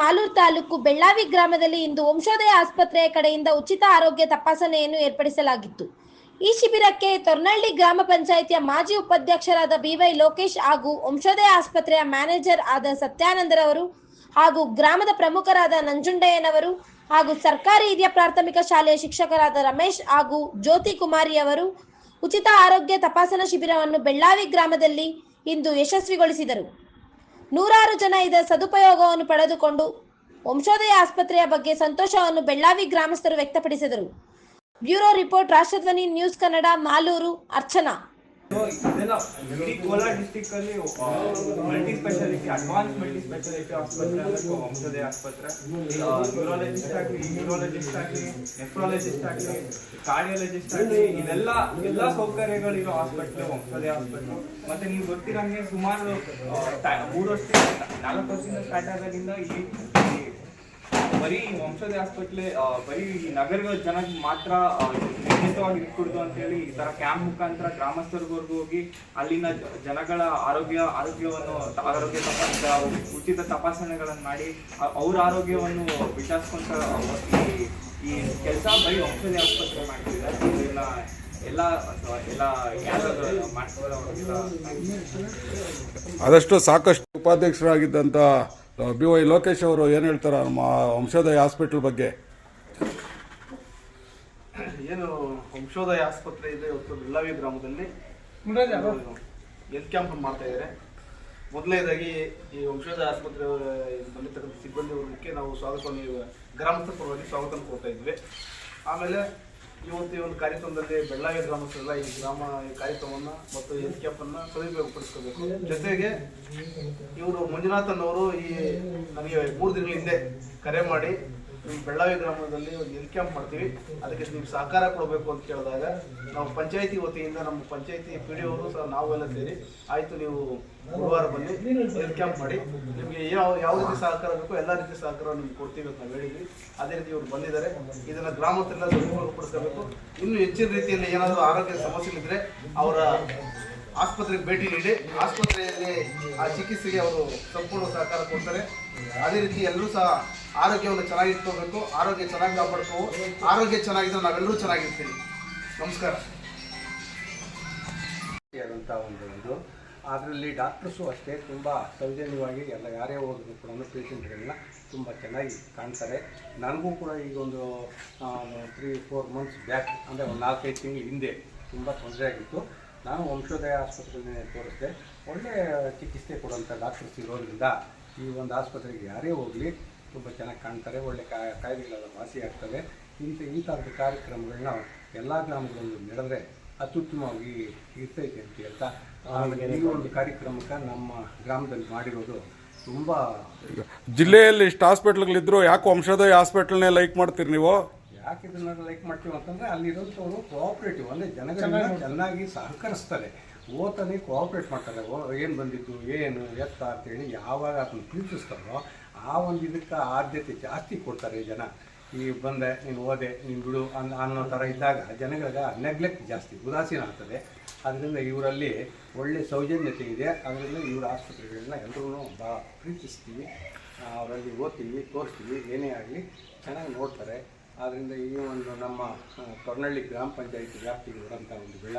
ಮಾಲೂರು ತಾಲೂಕು ಬೆಳ್ಳಾವಿ ಗ್ರಾಮದಲ್ಲಿ ಇಂದು ವಂಶೋದಯ ಆಸ್ಪತ್ರೆಯ ಕಡೆಯಿಂದ ಉಚಿತ ಆರೋಗ್ಯ ತಪಾಸಣೆಯನ್ನು ಏರ್ಪಡಿಸಲಾಗಿತ್ತು. ಈ ಶಿಬಿರಕ್ಕೆ ತೊರ್ನಳ್ಳಿ ಗ್ರಾಮ ಪಂಚಾಯಿತಿಯ ಮಾಜಿ ಉಪಾಧ್ಯಕ್ಷರಾದ ಬಿವೈ ಲೋಕೇಶ್ ಹಾಗೂ ವಂಶೋದಯ ಆಸ್ಪತ್ರೆಯ ಮ್ಯಾನೇಜರ್ ಆದ ಸತ್ಯಾನಂದರವರು ಹಾಗೂ ಗ್ರಾಮದ ಪ್ರಮುಖರಾದ ನಂಜುಂಡಯ್ಯನವರು ಹಾಗೂ ಸರ್ಕಾರಿ ಹಿರಿಯ ಪ್ರಾಥಮಿಕ ಶಾಲೆಯ ಶಿಕ್ಷಕರಾದ ರಮೇಶ್ ಹಾಗೂ ಜ್ಯೋತಿ ಕುಮಾರಿ ಅವರು ಉಚಿತ ಆರೋಗ್ಯ ತಪಾಸಣಾ ಶಿಬಿರವನ್ನು ಬೆಳ್ಳಾವಿ ಗ್ರಾಮದಲ್ಲಿ ಇಂದು ಯಶಸ್ವಿಗೊಳಿಸಿದರು. ನೂರಾರು ಜನ ಇದರ ಸದುಪಯೋಗವನ್ನು ಪಡೆದುಕೊಂಡು ವಂಶೋದಯ ಆಸ್ಪತ್ರೆಯ ಬಗ್ಗೆ ಸಂತೋಷವನ್ನು ಬೆಳ್ಳಾವಿ ಗ್ರಾಮಸ್ಥರು ವ್ಯಕ್ತಪಡಿಸಿದರು. Bureau report, Rashtradhwani, news Kannada, Malur, Archana. Kolar district ಅಲ್ಲಿ multi speciality advance multi speciality ಆಸ್ಪತ್ರೆ ಅಂದ್ರೆ ವಂಶೋದಯ ಆಸ್ಪತ್ರೆ. ನ್ಯೂರಾಲಜಿಸ್ಟ್ ಆಗಲಿ ನ್ಯೂರಾಲಜಿಸ್ಟ್ ಆಗಲಿ ನೆಫ್ರಾಲಜಿಸ್ಟ್ ಆಗಲಿ ಕಾರ್ಡಿಯಾಲಜಿಸ್ಟ್ ಆಗಲಿ, ಇದೆಲ್ಲ ಎಲ್ಲ ಸೌಕರ್ಯಗಳಿರೋ ಆಸ್ಪತ್ರೆ ವಂಶೋದಯ ಆಸ್ಪತ್ರೆ. ಮತ್ತೆ ನೀವು ಗೊತ್ತಿರಂಗೆ ಸುಮಾರು ಮೂರು ವರ್ಷದಿಂದ, ನಾಲ್ಕು ವರ್ಷದಿಂದ ಸ್ಟಾರ್ಟ್ ಆಗೋದ್ರಿಂದ ಈ ಬರೀ ವಂಶದ ಹಾಸ್ಪಿಟ್ಲೆ ಬರೀ ನಗರದ ಜನಕ್ಕೆ ಮಾತ್ರ ನಿರ್ಮಿತವಾಗಿ ಇಟ್ಕೊಡ್ದು ಅಂತೇಳಿ ಈ ತರ ಕ್ಯಾಂಪ್ ಮುಖಾಂತರ ಗ್ರಾಮಸ್ಥರಿಗೂ ಹೋಗಿ ಅಲ್ಲಿನ ಜನಗಳ ಆರೋಗ್ಯ, ಆರೋಗ್ಯವನ್ನು ಆರೋಗ್ಯ ತಪಾಸ ಉಚಿತ ತಪಾಸಣೆಗಳನ್ನು ಮಾಡಿ ಅವ್ರ ಆರೋಗ್ಯವನ್ನು ವಿಚಾರಿಸ್ಕೊಂತ ಈ ಕೆಲಸ ಬರೀ ವಂಶದ ಆಸ್ಪತ್ರೆ ಮಾಡ್ತಿದ್ದಾರೆ. ಮಾಡ್ತಿದ್ದಾರೆ ಆದಷ್ಟು ಸಾಕಷ್ಟು ಉಪಾಧ್ಯಕ್ಷರಾಗಿದ್ದಂಥ ಬಿ ವೈ ಲೋಕೇಶ್ ಅವರು ಏನು ಹೇಳ್ತಾರೆ ನಮ್ಮ ವಂಶೋದಯ ಹಾಸ್ಪಿಟ್ಲ್ ಬಗ್ಗೆ. ಏನು ವಂಶೋದಯ ಆಸ್ಪತ್ರೆ ಇದೆ ಇವತ್ತು ಬೆಳ್ಳಾವಿ ಗ್ರಾಮದಲ್ಲಿ. ಹೆಲ್ತ್ ಕ್ಯಾಂಪ್ ಮಾಡ್ತಾ ಇದ್ದಾರೆ ಮೊದಲನೇದಾಗಿ ಈ ವಂಶೋದಯ ಆಸ್ಪತ್ರೆ ಬಂದಿರ್ತಕ್ಕಂಥ ಸಿಬ್ಬಂದಿ ವರ್ಗಕ್ಕೆ ನಾವು ಸ್ವಾಗತವನ್ನು ಗ್ರಾಮಸ್ಥರ ಪರವಾಗಿ ಸ್ವಾಗತ ಕೊಡ್ತಾ ಇದ್ವಿ. ಆಮೇಲೆ ಇವತ್ತು ಈ ಒಂದು ಕಾರ್ಯಕ್ರಮದಲ್ಲಿ ಬೆಳ್ಳಾವಿ ಗ್ರಾಮಸ್ಥರೆಲ್ಲ ಈ ಗ್ರಾಮ ಈ ಕಾರ್ಯಕ್ರಮವನ್ನು ಮತ್ತು ಹೆಲ್ತ್ ಅನ್ನ ಸದುಪಯೋಗಪಡಿಸ್ಕೋಬೇಕು. ಜೊತೆಗೆ ಇವರು ಮಂಜುನಾಥನ್ ಅವರು ಈ ನನಗೆ ಮೂರು ದಿನಗಳ ಹಿಂದೆ ಕರೆ ಮಾಡಿ ಬೆಳ್ಳಾವಿ ಗ್ರಾಮದಲ್ಲಿ ಒಂದು ಹೆಲ್ತ್ ಕ್ಯಾಂಪ್ ಮಾಡ್ತೀವಿ. ಅದಕ್ಕೆ ನೀವು ಸಹಕಾರ ಕೊಡಬೇಕು ಅಂತ ಕೇಳಿದಾಗ ನಾವು ಪಂಚಾಯತಿ ವತಿಯಿಂದ ನಮ್ಮ ಪಂಚಾಯತಿ ಪಿ ಡಿ ಅವರು ಸಹ ನಾವೆಲ್ಲ ಸೇರಿ ಆಯಿತು ನೀವು ಗುರುವಾರ ಬನ್ನಿ ಹೆಲ್ತ್ ಕ್ಯಾಂಪ್ ಮಾಡಿ. ನಿಮಗೆ ಯಾವ ಯಾವ ರೀತಿ ಸಹಕಾರ ಬೇಕು ಎಲ್ಲ ರೀತಿ ಸಹಕಾರ ನಿಮ್ಗೆ ಕೊಡ್ತೀವಿ ಅಂತ ನಾವು ಹೇಳಿದ್ವಿ. ಅದೇ ರೀತಿ ಇವರು ಬಂದಿದ್ದಾರೆ. ಇದನ್ನು ಗ್ರಾಮಸ್ಥರೆಲ್ಲ ಸದುಪಯೋಗಪಡಿಸ್ಕೋಬೇಕು ಇನ್ನೂ ಹೆಚ್ಚಿನ ರೀತಿಯಲ್ಲಿ ಏನಾದರೂ ಆರೋಗ್ಯ ಸಮಸ್ಯೆಗಳಿದ್ರೆ ಅವರ ಆಸ್ಪತ್ರೆಗೆ ಭೇಟಿ ನೀಡಿ, ಆಸ್ಪತ್ರೆಯಲ್ಲಿ ಆ ಚಿಕಿತ್ಸೆಗೆ ಅವರು ಸಂಪೂರ್ಣ ಸಹಕಾರ ಕೊಡ್ತಾರೆ. ಅದೇ ರೀತಿ ಎಲ್ಲರೂ ಸಹ ಆರೋಗ್ಯವನ್ನು ಚೆನ್ನಾಗಿ ಇಟ್ಕೋಬೇಕು, ಆರೋಗ್ಯ ಚೆನ್ನಾಗಿ ಕಾಪಾಡ್ಕೋ ಆರೋಗ್ಯ ಚೆನ್ನಾಗಿದ್ರೆ ನಾವೆಲ್ಲರೂ ಚೆನ್ನಾಗಿರ್ತೀವಿ. ನಮಸ್ಕಾರ. ಒಂದು ಇದು. ಅದರಲ್ಲಿ ಡಾಕ್ಟರ್ಸು ಅಷ್ಟೇ ತುಂಬ ಸೌಜನ್ಯವಾಗಿ ಎಲ್ಲ ಯಾರೇ ಹೋದ್ರು ಕೂಡ ಪೇಷಂಟ್ಗಳನ್ನ ತುಂಬ ಚೆನ್ನಾಗಿ ಕಾಣ್ತಾರೆ. ನನಗೂ ಕೂಡ ಈಗ ಒಂದು ತ್ರೀ ಫೋರ್ ಮಂತ್ಸ್ ಬ್ಯಾಕ್ ಅಂದರೆ ಒಂದು ನಾಲ್ಕೈದು ತಿಂಗಳು ಹಿಂದೆ ತುಂಬ ತೊಂದರೆ ಆಗಿತ್ತು. ನಾನು ವಂಶೋದಯ ಆಸ್ಪತ್ರೆಯೇ ತೋರಿಸಿದೆ. ಒಳ್ಳೆಯ ಚಿಕಿತ್ಸೆ ಕೊಡುವಂಥ ಡಾಕ್ಟರ್ಸ್ ಇರೋದ್ರಿಂದ ಈ ಒಂದು ಆಸ್ಪತ್ರೆಗೆ ಯಾರೇ ಹೋಗಲಿ ತುಂಬ ಚೆನ್ನಾಗಿ ಕಾಣ್ತಾರೆ ಒಳ್ಳೆ ಕಾಯಿಲೆಗಳೆಲ್ಲ ವಾಸಿ ಆಗ್ತವೆ. ಇಂಥ ಇಂಥದ್ದು ಕಾರ್ಯಕ್ರಮಗಳನ್ನ ಎಲ್ಲ ಗ್ರಾಮಗಳಲ್ಲೂ ನಡೆದ್ರೆ ಅತ್ಯುತ್ತಮವಾಗಿ ಇರ್ತೈತೆ ಅಂತ ಹೇಳ್ತಾ ಆಮೇಲೆ ಈ ಒಂದು ಕಾರ್ಯಕ್ರಮಕ್ಕೆ ನಮ್ಮ ಗ್ರಾಮದಲ್ಲಿ ಮಾಡಿರೋದು ತುಂಬ ಜಿಲ್ಲೆಯಲ್ಲಿ ಇಷ್ಟು ಹಾಸ್ಪಿಟ್ಲ್ಗಳಿದ್ರು ಯಾಕೆ ವಂಶೋದಯ ಹಾಸ್ಪಿಟಲ್ನೇ ಲೈಕ್ ಮಾಡ್ತೀರಿ ನೀವು? ಯಾಕೆ ಇದನ್ನ ಲೈಕ್ ಮಾಡ್ತೀವಿ ಅಂತಂದರೆ ಅಲ್ಲಿರೋಂಥವ್ರು ಕೋಆಪ್ರೇಟಿವ್ ಅಂದರೆ ಜನಗಳನ್ನ ಚೆನ್ನಾಗಿ ಸಹಕರಿಸ್ತಾರೆ. ಓತಾನೆ ಕೋಆಪ್ರೇಟ್ ಮಾಡ್ತಾರೆ. ಏನು ಬಂದಿದ್ದು ಏನು, ಎತ್ತ ಅಂತೇಳಿ ಯಾವಾಗ ಅದನ್ನು ಪ್ರೀತಿಸ್ತಾರೋ ಆ ಒಂದು ಇದಕ್ಕೆ ಆದ್ಯತೆ ಜಾಸ್ತಿ ಕೊಡ್ತಾರೆ ಜನ. ಈ ಬಂದೆ, ನೀನು ಓದೆ, ನೀನು ಬಿಡು ಅನ್, ಅನ್ನೋ ಥರ ಇದ್ದಾಗ ಜನಗಳಿಗೆ ನೆಗ್ಲೆಕ್ಟ್ ಜಾಸ್ತಿ, ಉದಾಸೀನ ಆಗ್ತದೆ. ಅದರಿಂದ ಇವರಲ್ಲಿ ಒಳ್ಳೆ ಸೌಜನ್ಯತೆ ಇದೆ. ಅದರಿಂದ ಇವರ ಆಸ್ಪತ್ರೆಗಳನ್ನ ಎಲ್ಲರೂ ಭಾಳ ಪ್ರೀತಿಸ್ತೀವಿ. ಅವರಲ್ಲಿ ಓದ್ತೀವಿ, ತೋರಿಸ್ತೀವಿ, ಏನೇ ಆಗಲಿ ಚೆನ್ನಾಗಿ ನೋಡ್ತಾರೆ. ಆದ್ದರಿಂದ ಈ ಒಂದು ನಮ್ಮ ಕೊರ್ನಳ್ಳಿ ಗ್ರಾಮ ಪಂಚಾಯಿತಿ ವ್ಯಾಪ್ತಿಗೆ ಬರೋಂಥ ಒಂದು ಬೆಳ್ಳಾವಿ